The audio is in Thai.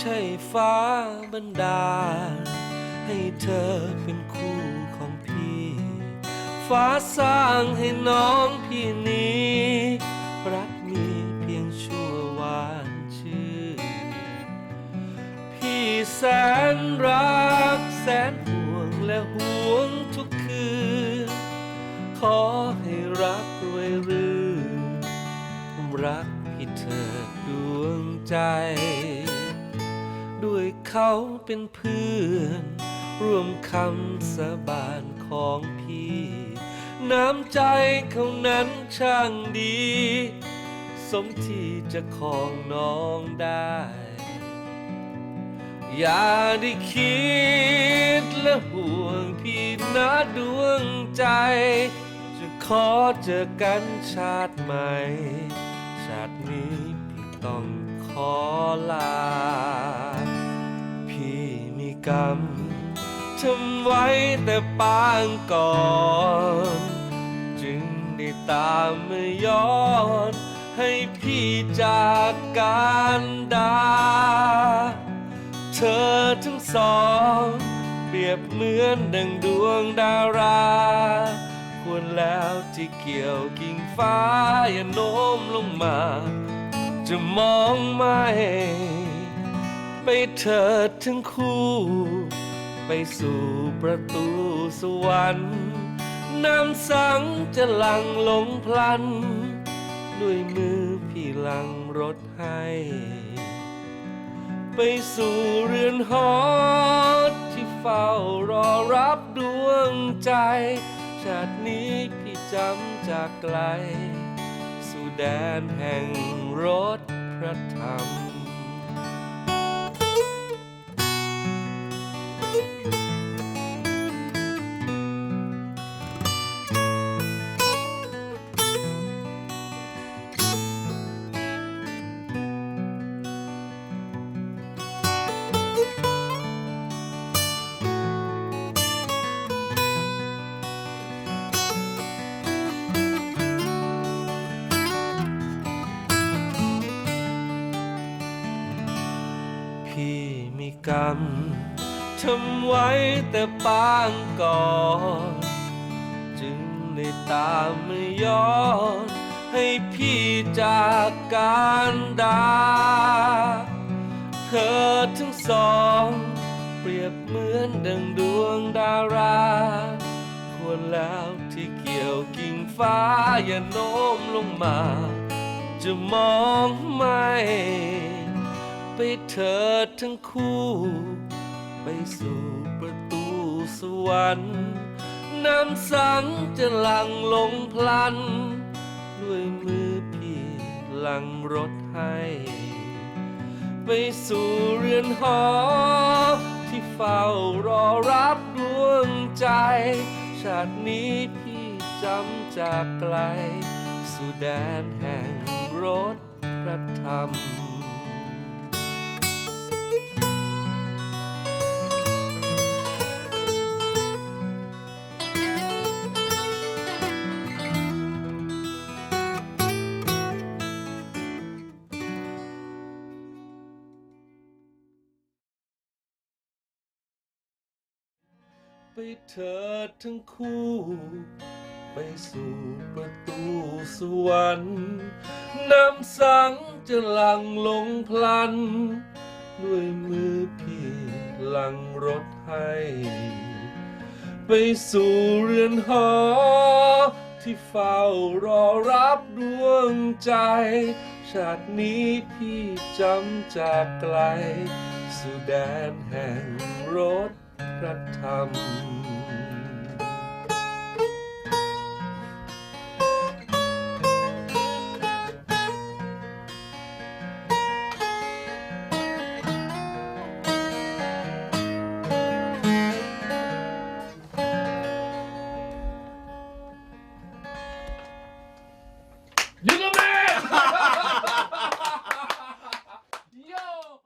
ใช่ฟ้าบันดาล ให้เธอเป็นคู่ของพี่ ฟ้าสร้างให้น้องพี่นี้ รักมีเพียงชั่ววานชื่อ พี่แสนรักแสนห่วงและห่วงทุกคืน ขอให้รักรวยรื่นรักพี่เธอดวงใจ ด้วยเขาเป็นเพื่อน ร่วมคำสาบานของพี่ น้ำใจเขานั้นช่างดี สมที่จะคองน้องได้ อย่าได้คิดและห่วงพี่นะดวงใจ จะขอเจอกันชาติใหม่ ชาตินี้พี่ต้องขอลา กรรมทำไว้แต่ปางก่อน จึงได้ตามมาย้อน ให้พี่จากการดา เธอทั้งสอง เปรียบเหมือนดังดวงดารา ควรแล้วที่เกี่ยวกิ่งฟ้าอย่าโน้มลงมา จะมองไม่ ไปเถิดทั้งคู่ ไปสู่ประตูสวรรค์น้ำสังจะหลังลงพลัน ด้วยมือพี่หลังรถให้ ไปสู่เรือนหอที่เฝ้ารอรับดวงใจ ชาตินี้พี่จำจากไกล สู่แดนแห่งรถพระธรรม กรรมทำไว้แต่ปางก่อนจึงได้ตามมาย้อนให้พี่จากการดา เธอทั้งสอง เปรียบเหมือนดังดวงดารา ควรแล้วที่เกี่ยวกิ่งฟ้าอย่าโน้มลงมา จะมองไม่ ไปเถิดทั้งคู่ ไปสู่ประตูสวรรค์ น้ำสังจะหลั่งลงพลัน ด้วยมือพี่หลังรถให้ ไปสู่เรือนหอ ที่เฝ้ารอรับดวงใจ ชาตินี้พี่จำจากไกล สู่แดนแห่งรถพระธรรม ไปเถิดทั้งคู่ ไปสู่ประตูสวรรค์น้ำสังจะหลั่งลงพลัน ด้วยมือพี่หลังรถให้ ไปสู่เรือนหอ ที่เฝ้ารอรับดวงใจ ชาตินี้พี่จำจากไกล สู่แดนแห่งรถ พระธรรม